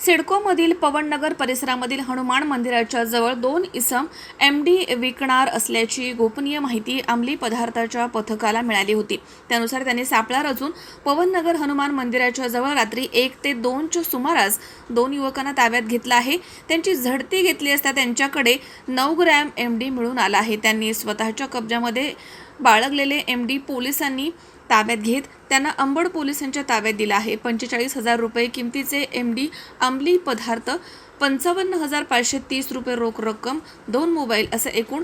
सिडकोमधील पवननगर परिसरामधील हनुमान मंदिराच्या जवळ दोन इसम एम डी विकणार असल्याची गोपनीय माहिती अंमली पदार्थाच्या पथकाला मिळाली होती. त्यानुसार त्यांनी सापळा रचून पवननगर हनुमान मंदिराच्या जवळ रात्री एक ते दोनच्या सुमारास दोन युवकांना ताब्यात घेतला आहे. त्यांची झडती घेतली असता त्यांच्याकडे नऊ ग्रॅम एम डी मिळून आला आहे. त्यांनी स्वतःच्या कब्जामध्ये बाळगलेले एम डी पोलिसांनी ताब्यात घेत त्यांना अंबड पोलिसांच्या ताब्यात दिला आहे. पंचेचाळीस हजार रुपये किमतीचे एम डी अंमली पदार्थ पंचावन्न हजार पाचशे तीस रुपये रोख रक्कम दोन मोबाईल असं एकूण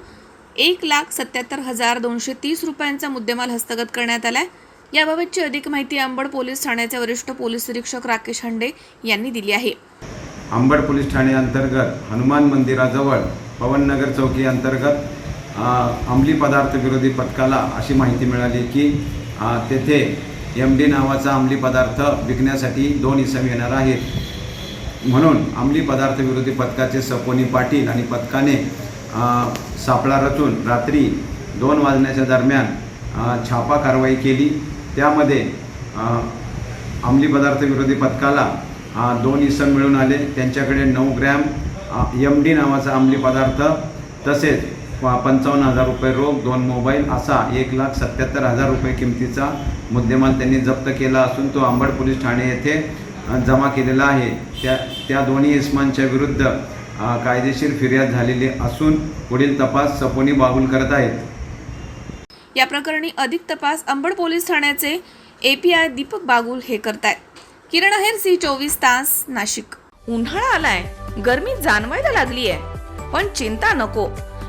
एक लाख सत्याहत्तर हजार दोनशे तीस रुपयांचा मुद्देमाल हस्तगत करण्यात आलाय. याबाबतची अधिक माहिती अंबड पोलीस ठाण्याचे वरिष्ठ पोलीस निरीक्षक राकेश हंडे यांनी दिली आहे. अंबड पोलीस ठाणे अंतर्गत हनुमान मंदिराजवळ पवननगर चौकी अंतर्गत अंमली पदार्थ विरोधी पथकाला अशी माहिती मिळाली की तेथे एम डी नावाचा अंमली पदार्थ विकण्यासाठी दोन इसम येणार आहेत. म्हणून अंमली पदार्थ विरोधी पथकाचे सपोनी पाटील आणि पथकाने सापळा रचून रात्री दोन वाजण्याच्या दरम्यान छापा कारवाई केली. त्यामध्ये अंमली पदार्थ विरोधी पथकाला दोन इसम मिळून आले. त्यांच्याकडे नऊ ग्रॅम एम डी नावाचा अंमली पदार्थ तसेच पंचावन्न हजार रुपये रोख दोन मोबाईल असा एक लाख सत्याहत्तर हजार रुपये किमतीचा मुद्देमाल त्यांनी जप्त केला असून तो अंबड पोलीस ठाणे येथे जमा केलेला आहे. त्या त्या दोन्ही इस्मांच्या विरुद्ध कायदेशीर फिर्याद झालेली असून पुढील तपास सपोनी बागुल करत आहेत. या प्रकरणी अधिक तपास अंबड पोलीस ठाण्याचे एपीआय दीपक बागुल हे करतायत. किरण आहेर सी चोवीस तास नाशिक. उन्हाळा आलाय. गरमी जाणवायला लागलीय. पण चिंता नको.